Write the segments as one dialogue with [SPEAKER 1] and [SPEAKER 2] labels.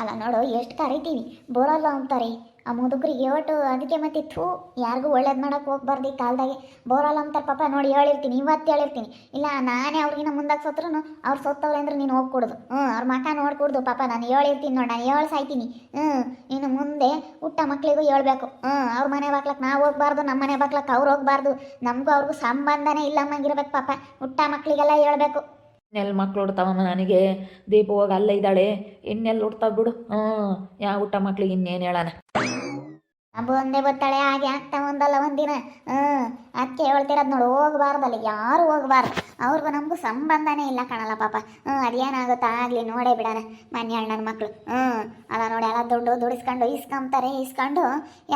[SPEAKER 1] ಅಲ್ಲ ನೋಡು, ಎಷ್ಟು ಕರಿತೀವಿ? ಬರೋಲ್ಲ ಅಂತಾರೆ. ಆ ಮುದುಕರಿಗೆ ಒಟ್ಟು ಅದಕ್ಕೆ ಮತ್ತೆ ಥೂ, ಯಾರಿಗೂ ಒಳ್ಳೇದು ಮಾಡೋಕೆ ಹೋಗ್ಬಾರ್ದು ಈ ಕಾಲದಾಗೆ. ಬೋರಲ್ಲ ಅಂತಾರೆ ಪಾಪ, ನೋಡಿ ಹೇಳಿರ್ತೀನಿ, ಇವತ್ತು ಹೇಳಿರ್ತೀನಿ. ಇಲ್ಲ, ನಾನೇ ಅವ್ರಿಗಿನ ಮುಂದಾಗಿ ಸತ್ರು ಅವ್ರು ಸತ್ತವ್ರೆ ಅಂದ್ರೆ ನೀನು ಹೋಗ್ಕೊಡ್ದು ಹ್ಞೂ ಅವ್ರ ಮಕ ನೋಡ್ಕೊಡ್ದು ಪಾಪ, ನಾನು ಹೇಳಿರ್ತೀನಿ ನೋಡಿ, ನಾನು ಹೇಳಿ ಸಾಯ್ತೀನಿ. ಹ್ಞೂ ಇನ್ನು ಮುಂದೆ ಹುಟ್ಟ ಮಕ್ಳಿಗೂ ಹೇಳ್ಬೇಕು. ಹ್ಞೂ ಅವ್ರ ಮನೆ ಬಾಕ್ಲಕ್ಕೆ ನಾವು ಹೋಗ್ಬಾರ್ದು ನಮ್ಮ ಮನೆ ಬಾಕ್ಲಕ್ಕೆ ಅವ್ರು ಹೋಗ್ಬಾರ್ದು ನಮಗೂ ಅವ್ರಿಗೂ ಸಂಬಂಧನೇ ಇಲ್ಲಮ್ಮಂಗಿರ್ಬೇಕು ಪಾಪ. ಹುಟ್ಟ ಮಕ್ಕಳಿಗೆಲ್ಲ ಹೇಳ್ಬೇಕು.
[SPEAKER 2] ಇನ್ನೆಲ್ಲಿ ಮಕ್ಳು ಉಡ್ತಾವಮ್ಮ ನನಗೆ. ದೀಪ ಹೋಗಿ ಅಲ್ಲೇ ಇದ್ದಾಳೆ. ಇನ್ನೆಲ್ಲಿ ಉಡ್ತಾವ ಬಿಡು. ಹ್ಞೂ. ಯಾವ ಊಟ ಮಕ್ಳಿಗೆ ಇನ್ನೇನು ಹೇಳೋಣ?
[SPEAKER 1] ಅಬ್ಬು ಒಂದೇ ಬತ್ತಾಳೆ, ಹಾಗೆ ಆಗ್ತಾ ಒಂದಲ್ಲ ಒಂದಿನ. ಹ್ಞೂ. ಅದಕ್ಕೆ ಹೇಳ್ತಿರೋದು ನೋಡು ಹೋಗ್ಬಾರ್ದಲ್ಲ ಯಾರು ಹೋಗ್ಬಾರ್ದು. ಅವ್ರಿಗೂ ನಮಗೂ ಸಂಬಂಧನೇ ಇಲ್ಲ ಕಾಣಲ್ಲ ಪಾಪ. ಹ್ಞೂ ಅದೇನಾಗುತ್ತಾ ಆಗಲಿ, ನೋಡೇ ಬಿಡೋಣ. ಮನ್ಯಾಳ ನನ್ನ ಮಕ್ಕಳು ಹ್ಞೂ. ಅಲ್ಲ ನೋಡಿ, ಎಲ್ಲ ದುಡ್ಡು ದುಡಿಸ್ಕೊಂಡು ಇಸ್ಕೊಂತಾರೆ ಇಸ್ಕೊಂಡು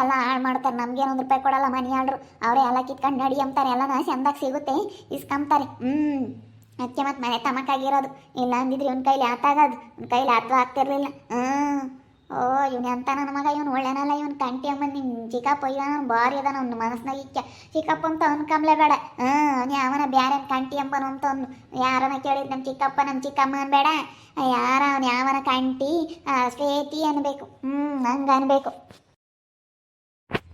[SPEAKER 1] ಎಲ್ಲ ಹಾಳು ಮಾಡ್ತಾರೆ. ನಮ್ಗೇನು ಒಂದು ರೂಪಾಯಿ ಕೊಡಲ್ಲ ಮನ್ಯಾಳ್ರು ಅವರೇ ಎಲ್ಲ ಕಿತ್ಕೊಂಡು ನಡಿ ಅಂತಾರೆ ಎಲ್ಲನ ಚಂದಾಗಿ ಸಿಗುತ್ತೆ. ಇಸ್ಕೊಂತಾರೆ ಹ್ಞೂ. ಅದಕ್ಕೆ ಮತ್ತೆ ಮನೆ ತಮಕಾಗಿರೋದು. ಇಲ್ಲ ಅಂದಿದ್ರೆ ಇವನ್ ಕೈಲಿ ಆತಾಗದು ಅವ್ನ ಕೈಲಿ ಆತ ಆಗ್ತಿರ್ಲಿಲ್ಲ. ಹ್ಞೂ ಓ, ಇವನು ಅಂತ ನನ್ನ ಮಗ? ಇವನು ಒಳ್ಳೆನಲ್ಲ. ಇವನು ಕಂಟಿ ಅಮ್ಮ ನಿಮ್ಮ ಚಿಕ್ಕಪ್ಪ ಇದಾನ ಭಾರಿ ಅದಾನ ಅವ್ನ ಮನಸ್ನಾಗ ಇಕ್ಕ ಚಿಕ್ಕಪ್ಪ ಅಂತ ಅನ್ಕಂಬ್ಲೆ ಬೇಡ. ಹ್ಞೂ ಅವನ ಬ್ಯಾರೆ ಕಂಟಿ ಅಂಬನು ಅಂತ ಅವ್ನು ಯಾರನ್ನ ಕೇಳಿದ್ ನಮ್ಮ ಚಿಕ್ಕಪ್ಪ ನಮ್ಮ ಚಿಕ್ಕಮ್ಮ ಅನ್ಬೇಡ ಯಾರ ಅವನು ಯಾವನ ಕಂಟಿ? ಸ್ವೇತಿ ಅನ್ಬೇಕು. ಹ್ಞೂ ಹಂಗೆ ಅನ್ಬೇಕು.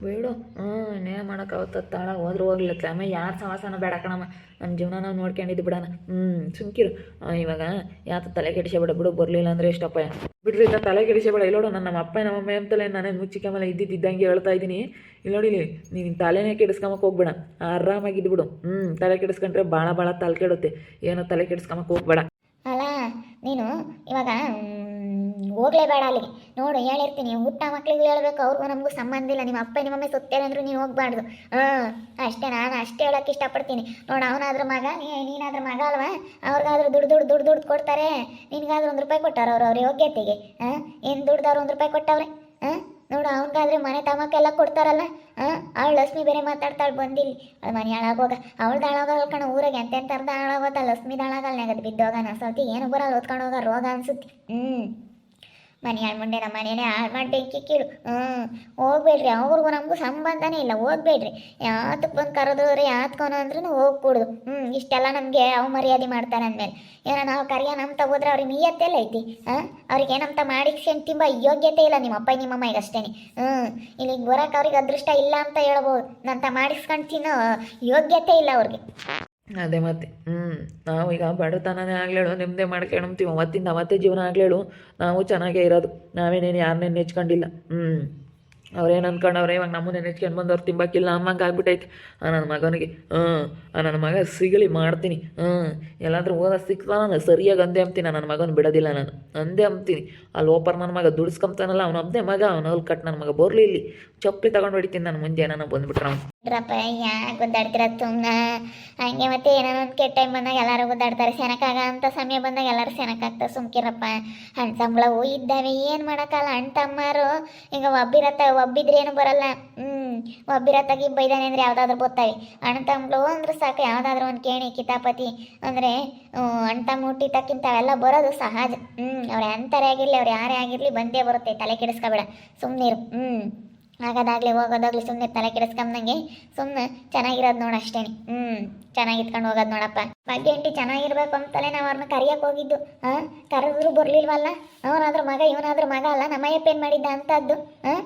[SPEAKER 2] ಬೇಡು. ಹ್ಞೂ ನೇ ಮಾಡೋಕ್ಕಾಗುತ್ತೆ ತಾಳ ಹೋದ್ರೆ ಹೋಗ್ಲಿ ಆಮೇಲೆ ಯಾರು ಸವಾಸನ ಬೇಡ ಕಣಮ್ಮ. ನಮ್ಮ ಜೀವನ ನಾವು ನೋಡ್ಕೊಂಡಿದ್ದು ಬಿಡಣ. ಹ್ಞೂ ಸುಮ್ಕಿರು. ಇವಾಗ ಯಾತ ತಲೆ ಕೆಡಿಸಬೇಡ ಬಿಡು, ಬರಲಿಲ್ಲ ಅಂದರೆ ಎಷ್ಟಪ್ಪ. ಬಿಡ್ರಿ ಇದ್ದ ತಲೆ ಕೆಡಿಸಬೇಡ ಇಲ್ಲೋಡು, ನನ್ನ ನಮ್ಮ ಅಪ್ಪ, ನಮ್ಮ ಅಮ್ಮ ಅಂತಲೇ ನಾನೇನು ಮೇಲೆ ಇದ್ದಿದ್ದಂಗೆ ಹೇಳ್ತಾ ಇದ್ದೀನಿ. ಇಲ್ಲೋಡಿಲಿ ನೀನು ತಲೆನೇ ಕೆಡಿಸ್ಕೊಂಬಕ್ಕೆ ಹೋಗ್ಬೇಡ. ಆರಾಮಾಗಿದ್ದು ಬಿಡು. ಹ್ಞೂ ತಲೆ ಕೆಡಿಸ್ಕೊಂಡ್ರೆ ಭಾಳ ಭಾಳ ತಲೆ ಕೆಡುತ್ತೆ ಏನೋ ತಲೆ ಕೆಡಿಸ್ಕೊಂಬಕ್ಕೆ ಹೋಗ್ಬೇಡ.
[SPEAKER 1] ನೀನು ಇವಾಗ ಹೋಗ್ಲೇ ಹೋಗ್ಲೇಬೇಡ ಅಲ್ಲಿಗೆ. ನೋಡು, ಹೇಳಿರ್ತೀನಿ ಹುಟ್ಟ ಮಕ್ಳಿಗೆ ಹೇಳ್ಬೇಕು, ಅವ್ರಿಗೂ ನಮಗೂ ಸಂಬಂಧ ಇಲ್ಲ. ನಿಮ್ಮ ಅಪ್ಪ ನಿಮ್ಮಮ್ಮ ಸುತ್ತೇನೆ ಅಂದ್ರೂ ನೀನು ಹೋಗ್ಬಾರ್ದು. ಹಾಂ ಅಷ್ಟೇ, ನಾನು ಅಷ್ಟೇ ಹೇಳೋಕೆ ಇಷ್ಟಪಡ್ತೀನಿ. ನೋಡು, ಅವನಾದ್ರ ಮಗ ನೀನಾದ್ರೂ ಮಗ ಅಲ್ವಾ? ಅವ್ರಿಗಾದ್ರೂ ದುಡ್ಡು ದುಡ್ಡು ದುಡ್ಡು ದುಡ್ಡು ಕೊಡ್ತಾರೆ. ನಿನಗಾದ್ರೂ ಒಂದು ರೂಪಾಯಿ ಕೊಟ್ಟಾರ ಅವ್ರು ಅವ್ರ ಯೋಗ್ಯತೆಗೆ. ಹಾಂ ಏನು ದುಡ್ದವ್ರು ಒಂದು ರೂಪಾಯಿ ಕೊಟ್ಟವ್ರೆ? ಹಾಂ ನೋಡು, ಅವನಿಗಾದ್ರೆ ಮನೆ ತಮಕ್ಕೆಲ್ಲ ಕೊಡ್ತಾರಲ್ಲ? ಹಾಂ ಅವಳು ಲಕ್ಷ್ಮಿ ಬೇರೆ ಮಾತಾಡ್ತಾಳೆ, ಬಂದಿಲ್ಲಿ. ಅವಳು ಮನೆ ಹಾಳಾಗೋಗ. ಅವಳು ಹಾಳಾಗಲ್ಲ ಕಣ, ಊರಾಗೆ ಎಂತೆಂಥರ್ದ ಹಾಳಾಗೋತ ಲಕ್ಷ್ಮಿ ದಾಳಾಗಲ್ಲ ನೆಗದು ಬಿದ್ದೋಗ ಸೌತಿ ಏನು ಬರಲ್ಲ ಓದ್ಕೊಂಡು ಹೋಗ, ರೋಗ ಅನ್ಸುತ್ತೆ. ಹ್ಞೂ ಮನೆ ಹಾಳು ಮುಂಡೆ ನಮ್ಮ ಮನೇನೆ ಹಾಳು ಮಾಡಿ ಬೆಂಕಿ ಕೀಳು. ಹ್ಞೂ ಹೋಗ್ಬೇಡ್ರಿ. ಅವ್ರಿಗೂ ನಮಗೂ ಸಂಬಂಧನೇ ಇಲ್ಲ. ಹೋಗ್ಬೇಡ್ರಿ. ಯಾತಕ್ಕೆ ಬಂದು ಕರೆದವ್ರಿ ಯಾತ್ಕೊನ ಅಂದ್ರೂ ಹೋಗ್ಕೂಡ್ದು ಹ್ಞೂ ಇಷ್ಟೆಲ್ಲ ನಮಗೆ ಅವಮರ್ಯಾದೆ ಮಾಡ್ತಾರೆ ಅಂದಮೇಲೆ. ಏನೋ ನಾವು ಕರಿಯ ನಮ್ಮ ತಗೋದ್ರೆ ಅವ್ರಿಗೆ ನಿಯತ್ತೆಲ್ಲ ಐತಿ. ಹಾಂ? ಅವ್ರಿಗೆ ಏನಂತ ಮಾಡಿಸ್ಕೊಂಡು ತಿಂಬ ಯೋಗ್ಯತೆ ಇಲ್ಲ ನಿಮ್ಮ ಅಪ್ಪ ನಿಮ್ಮ ಅಮ್ಮಗೆ ಅಷ್ಟೇ ಹ್ಞೂ ಇಲ್ಲಿಗೆ ಬರೋಕೆ ಅವ್ರಿಗೆ ಅದೃಷ್ಟ ಇಲ್ಲ ಅಂತ ಹೇಳ್ಬೋದು. ನಂತ ಮಾಡಿಸ್ಕೊಂಡು ತಿನ್ನೋ ಯೋಗ್ಯತೆ ಇಲ್ಲ ಅವ್ರಿಗೆ.
[SPEAKER 2] ಅದೇ ಮತ್ತೆ. ಹ್ಞೂ ನಾವು ಈಗ ಬಡತನನೇ ಆಗ್ಲೇಳು, ನಿಮ್ಮದೇ ಮಾಡ್ಕೊಂಡ್ತೀವಿ ಅವತ್ತಿಂದ ಅವತ್ತೇ ಜೀವನ ಆಗ್ಲೇಳು. ನಾವು ಚೆನ್ನಾಗೇ ಇರೋದು. ನಾವೇನೇನು ಯಾರನ್ನೇ ನೆಚ್ಕೊಂಡಿಲ್ಲ ಹ್ಞೂ ಅವ್ರೇನು ಅನ್ಕೊಂಡವ್ರೆ ಇವಾಗ ನಮ್ಮನ್ನ ನೆಚ್ಕೊಂಡು ಬಂದವ್ರು ತಿಂಬಕ್ಕಿಲ್ಲ ಅಮ್ಮಂಗೆ ಆಗ್ಬಿಟ್ಟೈತೆ. ನನ್ನ ಮಗನಿಗೆ, ಆ ನನ್ನ ಮಗ ಸಿಗಲಿ ಮಾಡ್ತೀನಿ. ಹ್ಞೂ ಎಲ್ಲಾದ್ರೂ ಹೋದ ನಾನು ಸರಿಯಾಗಿ ಅಂದೇ ಅಂತೀನಿ ನನ್ನ ಮಗನ ಬಿಡೋದಿಲ್ಲ ನಾನು. ಅಂದೇ ಅಂತೀನಿ ಅಲ್ಲಿ ಓಪರ್ ನನ್ನ ಮಗ ದುಡಿಸ್ಕೊಂತಾನಲ್ಲ ಅವ್ನು ಒಬ್ಬನೇ ಮಗ, ಅವ್ನು ಅಲ್ಲಿ ಕಟ್ ನನ್ನ ಮಗ ಬರ್ಲಿ ಇಲ್ಲಿ. ಚಪ್ಪಲಿ ತಗೊಂಡು ಹೊಡಿತೀನಿ ನಾನು, ಮುಂದೆ ಏನಾನ ಬಂದ್ಬಿಟ್ರೆ ಅವ್ನು.
[SPEAKER 1] ರಪ್ಪ ಯಾಕೆ ಗುದ್ದಾಡ್ತೀರ ಸುಮ್ಮನೆ ಹಂಗೆ ಮತ್ತೆ ಏನೋ ಒಂದು ಕೆಟ್ಟ ಟೈಮ್ ಬಂದಾಗ ಎಲ್ಲರೂ ಗುದ್ದಾಡ್ತಾರೆ. ಸೆನಕಾಗ ಅಂತ ಸಮಯ ಬಂದಾಗ ಎಲ್ಲರೂ ಸೆನಕಾಗ್ತಾರೆ ಸುಮ್ಕಿರಪ್ಪ ಹಣ್ಣು ಸಂಬಳವು ಇದ್ದಾವೆ, ಏನು ಮಾಡೋಕ್ಕಲ್ಲ ಅಣ್ಣ ತಮ್ಮರು. ಈಗ ಒಬ್ಬಿರತ್ತ ಒಬ್ಬಿದ್ರೆ ಏನು ಬರಲ್ಲ. ಒಬ್ಬಿರ ತಗಿ ಬೈದಾನೆ ಅಂದರೆ ಯಾವುದಾದ್ರೂ ಗೊತ್ತಾವೆ ಅಣ್ಣ ಅಂದ್ರೆ ಸಾಕು, ಯಾವುದಾದ್ರೂ ಒಂದು ಕೇಣಿ, ಕಿತಾಪತಿ ಅಂದರೆ ಅಣ್ಣ ತಮ್ಮ ಹುಟ್ಟಿತಕ್ಕಿಂತ ಅವೆಲ್ಲ ಬರೋದು ಸಹಜ. ಹ್ಞೂ ಅವ್ರ ಎಂಥರೇ ಆಗಿರಲಿ, ಅವ್ರು ಯಾರೇ ಆಗಿರಲಿ ಬಂದೇ ಬರುತ್ತೆ, ತಲೆ ಕೆಡಿಸ್ಕೊಬೇಡ. ಸುಮ್ಮನಿರು ಹ್ಞೂ ಆಗೋದಾಗ್ಲಿ, ಹೋಗೋದಾಗ್ಲಿ ಸುಮ್ಮನೆ ತಲೆ ಕೆಡಿಸ್ಕೊಂಬಂಗೆ ಸುಮ್ಮನೆ ಚೆನ್ನಾಗಿರೋದು ನೋಡು ಅಷ್ಟೇನೆ. ಹ್ಞೂ ಚೆನ್ನಾಗಿ ಇಟ್ಕೊಂಡು ಹೋಗೋದು ನೋಡಪ್ಪ. ಭಾಗ್ಯ ಎಂಟಿ ಚೆನ್ನಾಗಿರ್ಬೇಕು ಅಂತಲೇ ನಾವು ಅವ್ರನ್ನ ಕರಿಯಕ್ಕೆ ಹೋಗಿದ್ದು. ಹಾಂ, ಕರೆದ್ರು ಬರಲಿಲ್ವಲ್ಲ? ಅವನಾದ್ರೂ ಮಗ, ಇವನಾದ್ರೂ ಮಗ ಅಲ್ಲ, ನಮ್ಮಯ್ಯಪ್ಪ ಏನು ಮಾಡಿದ್ದ ಅಂತದ್ದು? ಹಾಂ?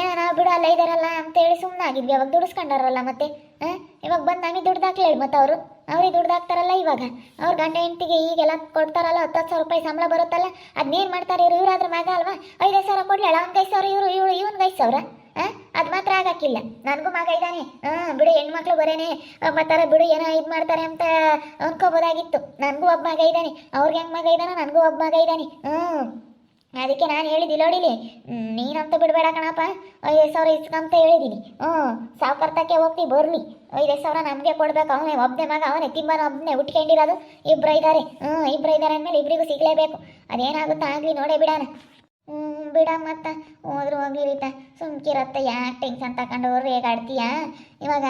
[SPEAKER 1] ಏನೋ ಬಿಡು, ಅಲ್ಲ ಇದಾರಲ್ಲ ಅಂತೇಳಿ ಸುಮ್ಮನೆ ಆಗಿದ್ವಿ. ಅವಾಗ ದುಡಿಸ್ಕೊಂಡಾರಲ್ಲ ಮತ್ತೆ, ಹಾಂ? ಇವಾಗ ಬಂದು ನಮಗೆ ದುಡ್ದಾಕ್ಲಿ ಹೇಳಿ ಮತ್ತೆ ಅವರು. ಅವ್ರಿಗೆ ದುಡ್ದಾಕ್ತಾರಲ್ಲ ಇವಾಗ. ಅವ್ರ ಗಂಡ ಹೆಂಡತಿಗೆ ಈಗೆಲ್ಲ ಕೊಡ್ತಾರಲ್ಲ ಹತ್ತು ಸಾವಿರ ರೂಪಾಯಿ ಸಂಬಳ ಬರುತ್ತಲ್ಲ ಅದನ್ನೇನು ಮಾಡ್ತಾರೆ ಇವರು? ಇವ್ರಾದ್ರ ಮಗ ಅಲ್ವಾ? ಐದೈದು ಸಾವಿರ ಕೊಡ್ಲಿಲ್ಲ ಅವ್ನಿಗೆ ಐದು ಇವರು, ಇವಳು, ಇವನ್ಗೆ ಐದು ಸಾವಿರ ಅದು ಮಾತ್ರ ಆಗಕ್ಕಿಲ್ಲ. ನನಗೂ ಮಗ ಇದ್ದಾನೆ ಹಾಂ, ಬಿಡು, ಹೆಣ್ಮಕ್ಳು ಬರೇನೆ. ಮತ್ತಾರ ಬಿಡು, ಏನೋ ಇದು ಮಾಡ್ತಾರೆ ಅಂತ ಅನ್ಕೋಬೋದಾಗಿತ್ತು. ನನಗೂ ಒಬ್ಬ ಮಗ ಇದ್ದಾನೆ ಅವ್ರಿಗೆ ಹೆಂಗೆ ಮಗ ಇದ್ದಾನೋ ನನಗೂ ಒಬ್ಬ ಮಗ ಇದ್ದಾನೆ ಹ್ಞೂ ಅದಕ್ಕೆ ನಾನು ಹೇಳಿದ್ದಿಲ್ಲ ನೋಡಿಲಿ ನೀನಂತ ಬಿಡಬೇಡ ಕಣಪ್ಪ. ಐದು ಸಾವಿರ ಇಸ್ಕಂತ ಹೇಳಿದ್ದೀನಿ ಹ್ಞೂ ಸಾವುಕಾರ್ತಕ್ಕೆ ಹೋಗ್ತಿ, ಬರಲಿ. ಐದು ಸಾವಿರ ನಮಗೆ ಕೊಡಬೇಕು. ಅವನೇ ಒಬ್ಬನೇ ಮಗ, ಅವನೇ ತಿಮ್ಮನ ಒಬ್ಬನೇ ಉಟ್ಕೊಂಡಿರೋದು ಇಬ್ಬರು ಇದ್ದಾರೆ ಹ್ಞೂ ಇಬ್ಬರು ಇದ್ದಾರೆ ಅಂದಮೇಲೆ ಇಬ್ಬರಿಗೂ ಸಿಗಲೇಬೇಕು. ಅದೇನಾಗುತ್ತಾ ಆಗಲಿ, ನೋಡೇ ಬಿಡೋಣ. ಬಿಡ ಮತ್ತೆ. ಹೋದ್ರು ಹೋಗ್ಲಿರಿತ ಸುಮ್ಕಿರತ್ತ ಯಾಕೆ ಟೆನ್ಷನ್ ತಗೊಂಡು ಹೇಗಾಡ್ತೀಯಾ ಇವಾಗ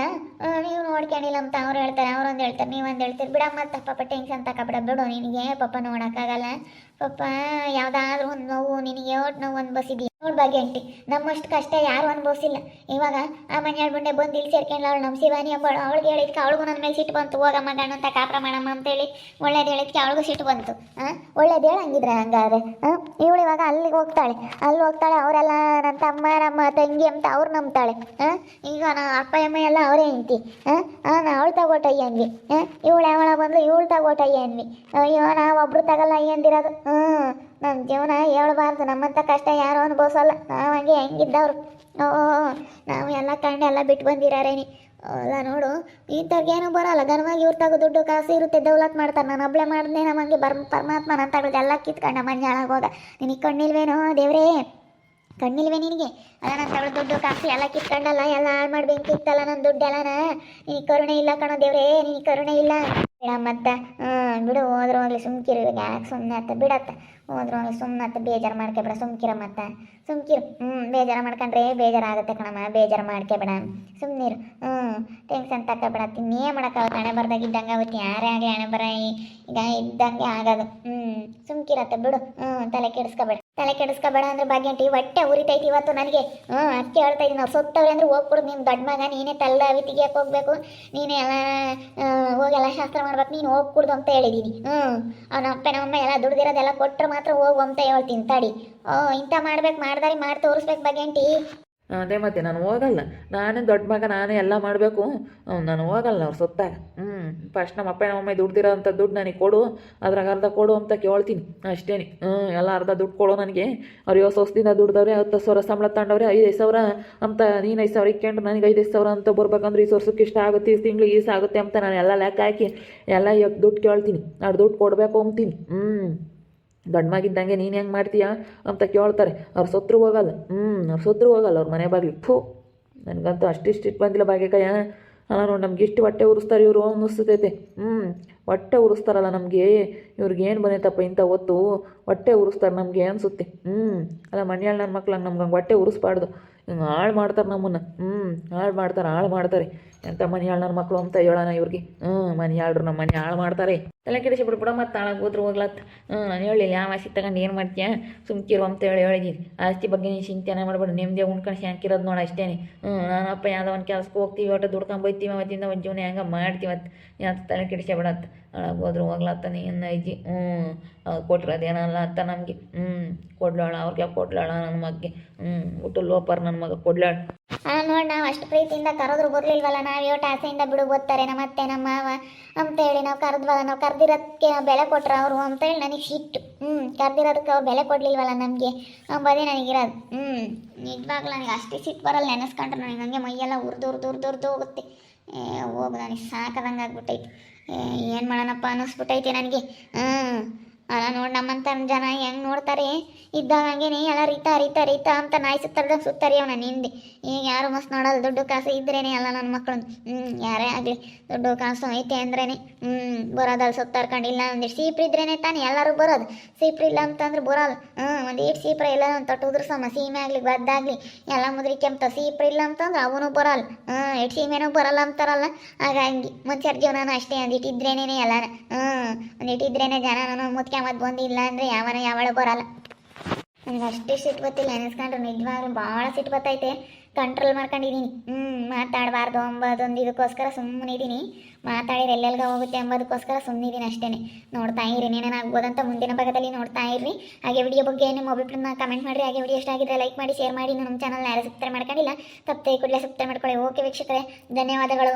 [SPEAKER 1] ನೀವು ನೋಡ್ಕೊಂಡಿಲ್ಲ ಅಂತ ಅವ್ರು ಹೇಳ್ತಾರೆ, ಅವ್ರೊಂದು ಹೇಳ್ತಾರೆ, ನೀವೊಂದು ಹೇಳ್ತೀರಿ. ಬಿಡ ಮತ್ತೆ, ಪಾಪ ಟೆನ್ಷನ್ ತಗೊಬಿಡ, ಬಿಡು. ನಿನಗೆ ಪಾಪ ನೋಡೋಕ್ಕಾಗಲ್ಲ. ಪಾಪ, ಯಾವುದಾದ್ರೂ ಒಂದು ನೋವು, ನಿನಗೆ ಒಟ್ಟು ನೋವು ಒಂದು ಬಸಿದಿ ನೋಡ್ ಭಾಗ್ಯಂಟಿ ನಮ್ಮಷ್ಟು ಕಷ್ಟ ಯಾರು ಅನುಭವಿಸಿಲ್ಲ. ಇವಾಗ ಆ ಮಂಜಾಳ ಬಂಡೆ ಬಂದು ಇಲ್ಲಿ ಸೇರ್ಕೊಂಡ್ಲ, ಅವಳು ನಮ್ಮ ಶಿವಾನಿ ಅಂಬಳು ಅವಳಿಗೆ ಹೇಳಿದ್ಕೆ ಅವಳಿಗೂ ನನ್ನ ಮೇಲೆ ಸಿಟ್ಟು ಬಂತು, ಹೋಗಮ್ಮ ಅಂತ ಕಾಪ್ರ ಮಾಡಮ್ಮ ಅಂತೇಳಿ ಒಳ್ಳೇದು ಹೇಳಿದ್ಕೆ ಅವಳಿಗೂ ಸಿಟ್ಟು ಬಂತು. ಹಾಂ ಒಳ್ಳೇದು ಹೇಳಂಗಿದ್ರೆ ಹಂಗಾದ್ರೆ? ಹಾಂ ಇವಳು ಇವಾಗ ಅಲ್ಲಿಗೆ ಹೋಗ್ತಾಳೆ ಅಲ್ಲಿ ಹೋಗ್ತಾಳೆ ಅವರೆಲ್ಲ ನನ್ನ ತಮ್ಮ, ನಮ್ಮ ತಂಗಿ ಅಂತ ಅವ್ರು ನಂಬ್ತಾಳೆ. ಹಾಂ ಈಗ ನಾ ಅಪ್ಪ, ಅಮ್ಮ ಎಲ್ಲ ಅವರೇ ಅಂತಿ ಹಾಂ ಹಾಂ ಅವಳು ತಗೋಟಯ್ಯ ಅನ್ವಿ ಹಾಂ ಇವಳು ಯಾವಳ ಬಂದು ಇವಳು ತಗೋಟಯ್ಯ ಅನ್ವಿ ಅಯ್ಯೋ, ನಾವು ಒಬ್ರು ತಗಲ್ಲ ಅಯ್ಯಂದಿರೋದು. ಹ್ಞೂ ನಮ್ಮ ಜೀವನ ಹೇಳ್ಬಾರ್ದು ನಮ್ಮಂಥ ಕಷ್ಟ ಯಾರು ಅನುಭವಿಸಲ್ಲ. ನಾವು ಹಂಗೆ ಹೆಂಗಿದ್ದವ್ರು. ಓ ನಾವು ಎಲ್ಲ ಕಂಡು ಎಲ್ಲ ಬಿಟ್ಟು ಬಂದಿರಾರೇನಿ ಅಲ್ಲ ನೋಡು ಇಂಥವ್ರಿಗೇನು ಬರಲ್ಲ. ಘನವಾಗಿ ಇವ್ರ ತಗೋ ದುಡ್ಡು, ಕಾಸು ಇರುತ್ತೆ, ದೌಲತ್ ಮಾಡ್ತಾರೆ. ನಾನು ಒಬ್ಳೆ ಮಾಡಿದ್ನೆ ನಮಗೆ ಬರ್ ಪರಮಾತ್ಮ ನನ್ನ ತಗೊಳ್ದು ಎಲ್ಲ ಕಿತ್ಕೊಂಡ ಮಂಜಾಳಾಗೋಗ ನಿನಗೆ ಕಣ್ಣಿಲ್ವೇನೋ ದೇವ್ರೇ? ಕಣ್ಣಿಲ್ವೇ ನಿನಗೆ? ಅಲ್ಲ ನಾನು ತಗೊಳ್ದು ದುಡ್ಡು, ಕಾಸು ಎಲ್ಲ ಕಿತ್ಕೊಂಡಲ್ಲ, ಎಲ್ಲ ಹಾಳು ಮಾಡ್ಬೇಕಿತ್ತಲ್ಲ ನನ್ನ ದುಡ್ಡೆಲ್ಲನ? ನಿನಗೆ ಕರುಣೆ ಇಲ್ಲ ಕಣೋ ದೇವ್ರೇ, ನಿನಗೆ ಕರುಣೆ ಇಲ್ಲ. ಬಿಡ ಮತ್ತೆ ಬಿಡು, ಹೋದ್ರು ಹೋಗ್ಲಿ, ಸುಮ್ಕಿರು ಇವಾಗ ಯಾಕೆ ಸುಮ್ಮನೆ ಆತ? ಬಿಡತ್ತ. ಹೋದ್ರು ಹೋಗ್ಲಿ ಸುಮ್ಮನೆ ಆತ, ಬೇಜಾರು ಮಾಡ್ಕೊಬೇಡ ಸುಮ್ಕಿರ ಮತ್ತೆ. ಸುಮ್ಕಿರು ಹ್ಞೂ ಬೇಜಾರು ಮಾಡ್ಕೊಂಡ್ರೆ ಬೇಜಾರಾಗುತ್ತೆ ಕಣಮ್ಮ, ಬೇಜಾರು ಮಾಡ್ಕೊಬೇಡ ಸುಮ್ಮನಿರು ಹ್ಞೂ ಟೆನ್ಷನ್ ತಗೋಬೇಡ ತಿನ್ನೇ ಮಾಡೋಕ್ಕಾಗುತ್ತೆ ಹಣೆ ಬರ್ದಾಗ ಇದ್ದಂಗೆ ಆಗುತ್ತೆ, ಯಾರೇ ಆಗಲಿ ಹಣೆ ಬರ ಈಗ ಇದ್ದಂಗೆ ಆಗೋದು. ಹ್ಞೂ ಸುಮ್ಕಿರತ್ತೆ ಬಿಡು ಹ್ಞೂ ತಲೆ ಕೆಡಿಸ್ಕೋಬೇಡ. ತಲೆ ಕೆಡಿಸ್ಕೋಬೇಡ ಅಂದ್ರೆ ಭಾಗ್ಯಂಟಿ ಹೊಟ್ಟೆ ಉರಿತೈತಿ ಇವತ್ತು ನನಗೆ. ಹ್ಞೂ ಅದಕ್ಕೆ ಹೇಳ್ತಾ ಇದ್ದೀನಿ ನಾವು ಸೊತ್ತವ್ರೆ ಅಂದ್ರೆ ಹೋಗ್ಬಿಡು ನಿಮ್ಮ ದೊಡ್ಡ ಮಗ ನೀನೇ ತಲ್ಲ ಅವಿ ತೆಗಿಯಕ್ಕೆ ಹೋಗ್ಬೇಕು, ನೀನೇ ಎಲ್ಲ ಹೋಗಿ ಎಲ್ಲ ಶಾಸ್ತ್ರ ಮಾಡ್ಬೇಕು, ನೀನು ಹೋಗ್ಬಿಡ್ದು ಅಂತ ಹೇಳಿದ್ದೀನಿ ಹ್ಞೂ, ಅವನ ಅಪ್ಪ ನಮ್ಮಮ್ಮ ಎಲ್ಲ ದುಡ್ದಿರೋದೆಲ್ಲ ಕೊಟ್ಟರೆ ಮಾತ್ರ ಹೋಗು ಅಂತ ಹೇಳ್ತೀನಿ, ತಡಿ. ಓ, ಇಂಥ ಮಾಡ್ಬೇಕು, ಮಾಡ್ದಾರಿ ಮಾಡಿ ತೋರಿಸ್ಬೇಕು ಭಾಗ್ಯಂಟಿ
[SPEAKER 2] ಅದೇ ಮತ್ತೆ ನಾನು ಹೋಗಲ್ಲ. ನಾನೇ ದೊಡ್ಡ ಮಗ, ನಾನೇ ಎಲ್ಲ ಮಾಡಬೇಕು. ನಾನು ಹೋಗಲ್ಲ ಅವ್ರು ಸೊತ್ತಾಗ. ಹ್ಞೂ ಫಸ್ಟ್ ನಮ್ಮ ಅಪ್ಪ ನಮ್ಮಮ್ಮ ದುಡ್ದಿರೋ ಅಂಥ ದುಡ್ಡು ನನಗೆ ಕೊಡು. ಅದ್ರಾಗ ಅರ್ಧ ಕೊಡು ಅಂತ ಕೇಳ್ತೀನಿ. ಅಷ್ಟೇ ಹ್ಞೂ ಎಲ್ಲ ಅರ್ಧ ದುಡ್ಡು ಕೊಡು ನನಗೆ. ಅವ್ರು ಇವತ್ತು ಹೊಸದಿಂದ ದುಡ್ದವ್ರೆ, ಹತ್ತು ಸಾವಿರ ಸಂಬಳ ತಗೊಂಡವ್ರೆ ಐದು ಸಾವಿರ ಅಂತ ನೀನು ಐದು ಸಾವಿರ ಇಕ್ಕೊಂಡು ನನಗೆ ಐದೈದು ಸಾವಿರ ಅಂತ ಬರ್ಬೇಕಂದ್ರೆ ಈ ವರ್ಷಕ್ಕೆ ಇಷ್ಟ ಆಗುತ್ತೆ, ಈ ತಿಂಗ್ಳಿಗೆ ಈಸಾಗುತ್ತೆ ಅಂತ ನಾನು ಎಲ್ಲ ಲೆಕ್ಕ ಹಾಕಿ, ಎಲ್ಲ ಇವತ್ತು ದುಡ್ಡು ಕೇಳ್ತೀನಿ. ಆ ದುಡ್ಡು ಕೊಡಬೇಕು ಅಂತೀನಿ. ಹ್ಞೂ ಮಗಿದ್ದಂಗೆ ನೀನು ಹೆಂಗೆ ಮಾಡ್ತೀಯಾ ಅಂತ ಕೇಳ್ತಾರೆ. ಅವ್ರ ಸೊತ್ರು ಹೋಗಲ್ಲ. ಹ್ಞೂ ಅವ್ರ ಸೊತ್ರು ಹೋಗಲ್ಲ. ಅವ್ರ ಮನೆ ಬಾಗಿಲು ಫು ನನಗಂತೂ ಅಷ್ಟಿಷ್ಟು ಇಟ್ಟು ಬಂದಿಲ್ಲ ಬಾಗೇಕಾಯ ಅಲ್ಲ ನೋಡಿ, ನಮ್ಗೆ ಇಷ್ಟು ಹೊಟ್ಟೆ ಉರಿಸ್ತಾರೆ ಇವರು ಅನ್ನಿಸ್ತೈತೆ. ಹ್ಞೂ ಹೊಟ್ಟೆ ಉರಿಸ್ತಾರಲ್ಲ ನಮಗೆ. ಇವ್ರಿಗೆ ಏನು ಬಂದೈತಪ್ಪ ಇಂಥ ಹೊತ್ತು? ಹೊಟ್ಟೆ ಉರಿಸ್ತಾರೆ ನಮಗೆ ಅನಿಸುತ್ತೆ. ಹ್ಞೂ ಅಲ್ಲ ಮಣ್ಯಾಳ ನನ್ನ ಮಕ್ಳು ನಮ್ಗೆ ಹಂಗೆ ಹೊಟ್ಟೆ ಉರಿಸ್ಬಾರ್ದು. ಹಿಂಗೆ ಹಾಳು ಮಾಡ್ತಾರೆ ನಮ್ಮನ್ನು. ಹ್ಞೂ ಹಾಳು ಮಾಡ್ತಾರೆ ಹಾಳು ಮಾಡ್ತಾರೆ. ಎಂಥ ಮನೆಯಾಳು ನನ್ನ ಮಕ್ಕಳು ಅಂತ ಹೇಳೋಣ ಇವ್ರಿಗೆ? ಹ್ಞೂ ಮನೆಯಾಳ್ರು ನಮ್ಮ ಮನೆ ಹಾಳು ಮಾಡ್ತಾರೆ. ತಲೆ ಕೆಡಿಸಿ ಬಿಡ್ಬಿಡ ಮತ್ತು ಹಾಳಾಗಿ ಹೋದ್ರು ಹೋಗ್ಲತ್ತ. ಹ್ಞೂ ನಾನು ಹೇಳಿಲ್ಲ ಯಾವ ಆಸ್ತಿ ತಗೊಂಡು ಏನು ಮಾಡ್ತೀಯ? ಸುಮ್ಕಿರು ಅಂತ ಹೇಳಿ ಹೇಳಿದ್ದೀನಿ ಆಸ್ತಿ ಬಗ್ಗೆ ನೀನು ಚಿಂತೆನೆ ಮಾಡ್ಬೇಡ ನಿಮ್ಮದೇ ಉಣ್ಕೊಂಡು ಶಾಂಕಿರೋದು ನೋಡಿ ಅಷ್ಟೇ ಹ್ಞೂ ನಾನಪ್ಪ ಯಾವುದೋ ಒಂದು ಕೆಲಸಕ್ಕೆ ಹೋಗ್ತೀವಿ, ಒಟ್ಟು ದುಡ್ಕೊಂಡು ಬೈತೀವಿ, ಅವತ್ತಿಂದ ಒಂದು ಜೀವನ ಹೆಂಗೆ ಮಾಡ್ತೀವಿ ಅಂತ ಯಾತ ತಲೆ ಕೆಡಿಸಿ ಬಿಡತ್ತ ಹೋದ್ರು ಹೋಗ್ಲತ್ತ ನೀನು ಅಜ್ಜಿ ಹ್ಞೂ ಕೊಟ್ಟಿರೋದೇನಲ್ಲ ಅಂತ ನಮಗೆ. ಹ್ಞೂ ಕೊಡ್ಲಾಳ, ಅವ್ರಿಗೆ ಕೊಡ್ಲಾಳ ನನ್ನ ಮಗ್ಗೆ. ಹ್ಞೂ ಊಟ ಲೋಪರ್ ನನ್ನ ಮಗ, ಕೊಡ್ಲಾಳ.
[SPEAKER 1] ಹಾಂ ನೋಡಿ ನಾವು ಅಷ್ಟು ಪ್ರೀತಿಯಿಂದ ಕರೆದ್ರು ಬರ್ಲಿಲ್ವಲ್ಲ, ನಾವು ಯೋಟ ಆಸೆಯಿಂದ ಬಿಡು ಓದ್ತಾರೆ ನಮ್ಮ ಅತ್ತೆ, ನಮ್ಮ ಮಾವ. ಅಂತ ಹೇಳಿ ನಾವು ಕರೆದ್ವಲ್ಲ, ನಾವು ಕರೆದಿರೋದಕ್ಕೆ ಬೆಲೆ ಕೊಟ್ರು ಅವರು ಅಂತೇಳಿ ನನಗೆ ಸಿಟ್ಟು. ಹ್ಞೂ ಕರೆದಿರೋದಕ್ಕೆ ಅವ್ರು ಬೆಲೆ ಕೊಡಲಿಲ್ವಲ್ಲ ನಮಗೆ. ಅಂಬೋದೇ ನನಗಿರೋದು. ಹ್ಞೂ ನಿಜವಾಗ್ಲೂ ನನಗೆ ಅಷ್ಟೇ ಸಿಟ್ಟು ಬರಲ್ಲ ನೆನೆಸ್ಕೊಂಡ್ರೆ ನನಗೆ. ಹಂಗೆ ಮೈಯೆಲ್ಲ ಉರ್ದು ಉರ್ದು ಉರ್ದು ಉರ್ದು ಹೋಗುತ್ತೆ. ಹೋಗು ನನಗೆ ಸಾಕದಂಗೆ ಆಗ್ಬಿಟ್ಟೈತಿ. ಏನು ಮಾಡೋಣಪ್ಪ ಅನ್ನಿಸ್ಬಿಟ್ಟೈತಿ ನನಗೆ. ಹ್ಞೂ ಅಲ್ಲ ನೋಡಿ ನಮ್ಮಂತ ಜನ ಹೆಂಗ್ ನೋಡ್ತಾರೆ? ಇದ್ದಾಗ ಎಲ್ಲ ರೀತಾ ರೀತಾ ರೀತಾ ಅಂತ ನಾಯಿ ಸುತ್ತಾಡ್ದಂಗೆ ಸುತ್ತಾರೆ ಅವನ ನಿಂದೆ. ಈಗ ಯಾರು ಮಸ್ತ್ ನೋಡಲ್ಲ, ದುಡ್ಡು ಕಾಸು ಇದ್ರೇನೆ ಅಲ್ಲ ನನ್ನ ಮಕ್ಕಳು ಹ್ಞೂ ಯಾರೇ ಆಗಲಿ, ದುಡ್ಡು ಕಾಸು ಐತೆ ಅಂದ್ರೇನೆ. ಹ್ಞೂ ಬರೋದಲ್ಲ ಸುತ್ತಾರ್ಕೊಂಡು ಇಲ್ಲ ಒಂದಿಷ್ಟು ಸೀಪ್ರ ಇದ್ರೇನೆ ತಾನೇ, ಎಲ್ಲರೂ ಬರೋದು. ಸೀಪ್ರ ಇಲ್ಲ ಅಂತಂದ್ರೆ ಬರೋಲ್ಲ. ಹ್ಞೂ ಒಂದು ಈಟ್ ಸೀಪ್ರ ಇಲ್ಲ ಒಂದು ತೊಟ್ಟು ಸಮ ಸೀಮೆ ಆಗಲಿ ಬದ್ದಾಗಲಿ ಎಲ್ಲ ಮುದ್ರಿ ಕೆಂಪ್ತ ಸೀಪ್ರ ಇಲ್ಲ ಅಂತಂದ್ರೆ ಅವನು ಬರೋಲ್ಲ. ಹ್ಞೂ ಇಟ್ಟು ಸೀಮೆನೂ ಬರಲ್ಲ ಅಂತಾರಲ್ಲ. ಹಾಗಾಗಿ ಮನುಷ್ಯರ ಜೀವನ ಅಷ್ಟೇ ಒಂದಿಟ್ಟು ಇದ್ರೇನೆ ಎಲ್ಲಾನ. ಹ್ಞೂ ಜನ ಇದ್ರೇನೆ ಜನ ಅವತ್ತು ಬಂದು ಇಲ್ಲ ಅಂದರೆ ಯಾವನ ಯಾವಳ ಬರಲ್ಲ. ನನಗೆ ಅಷ್ಟೇ ಸಿಟ್ಟು ಗೊತ್ತಿಲ್ಲ ನೆನೆಸ್ಕೊಂಡ್ರೆ ನಿಜವಾಗ್ಲೂ ಭಾಳ ಸಿಟ್ಟು ಬತ್ತೈತೆ ಕಂಟ್ರೋಲ್ ಮಾಡ್ಕೊಂಡಿದ್ದೀನಿ ಹ್ಞೂ ಮಾತಾಡಬಾರ್ದು ಅಂಬೋದೊಂದು ಇದಕ್ಕೋಸ್ಕರ ಸುಮ್ಮನೆ ಇದ್ದೀನಿ ಮಾತಾಡಿದ್ರೆ ಎಲ್ಲೆಲ್ಗ ಹೋಗುತ್ತೆ ಅಂಬೋದಕ್ಕೋಸ್ಕರ ಸುಮ್ಮನಿದ್ದೀನಿ ಅಷ್ಟೇ ನೋಡ್ತಾ ಇರಿ ಏನೇನಾಗ್ಬೋದಂತ ಮುಂದಿನ ಭಾಗದಲ್ಲಿ ನೋಡ್ತಾ ಇರ್ರಿ. ಹಾಗೆ ವಿಡಿಯೋ ಬಗ್ಗೆ ನಿಮ್ಮ ಅಭಿಪ್ರಾಯನ ಕಮೆಂಟ್ ಮಾಡಿರಿ. ಹಾಗೆ ವಿಡಿಯೋ ಇಷ್ಟ ಆಗಿದ್ರೆ ಲೈಕ್ ಮಾಡಿ ಶೇರ್ ಮಾಡಿ. ನಮ್ಮ ಚಾನಲ್ನ ಯಾರು ಸಬ್ಸ್ಕ್ರೈಬ್ ಮಾಡ್ಕೊಂಡಿಲ್ಲ ತಪ್ಪೇ ಕೂಡಲೇ ಸಬ್ಸ್ಕ್ರೈಬ್ ಮಾಡ್ಕೊಳ್ಳಿ. ಓಕೆ ವೀಕ್ಷಕರೇ, ಧನ್ಯವಾದಗಳು.